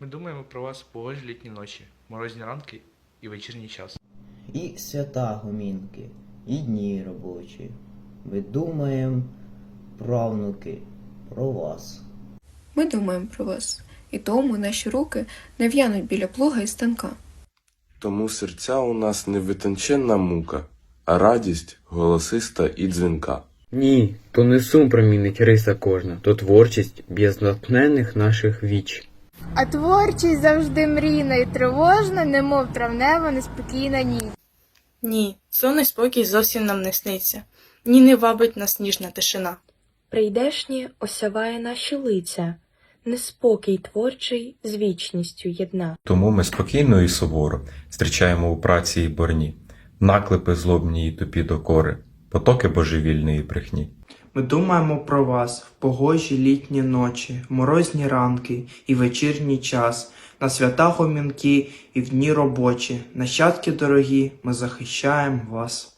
Ми думаємо про вас в погожі літні ночі, морозні ранки і вечірній час. І свята гомінки, і дні робочі. Ми думаємо, правнуки, про вас. Ми думаємо про вас, і тому наші руки не в'януть біля плуга і станка. Тому серця у нас не витонченна мука, а радість голосиста і дзвінка. Ні, то не сум промінить риса кожна, то творчість безнатхненних наших віч. А творчість завжди мрійна і тривожна, немов травнева неспокійна ніч. Ні, сонний спокій зовсім нам не сниться, ні не вабить нас ніжна тишина. Прийдешнє осяває наші лиця, неспокій творчий з вічністю єдна. Тому ми спокійно і суворо зустрічаємо у праці і борні, наклепи злобні і тупі докори, потоки божевільної брехні. Ми думаємо про вас в погожі літні ночі, морозні ранки і вечірній час, на свята гомінки і в дні робочі, нащадки дорогі, ми захищаємо вас.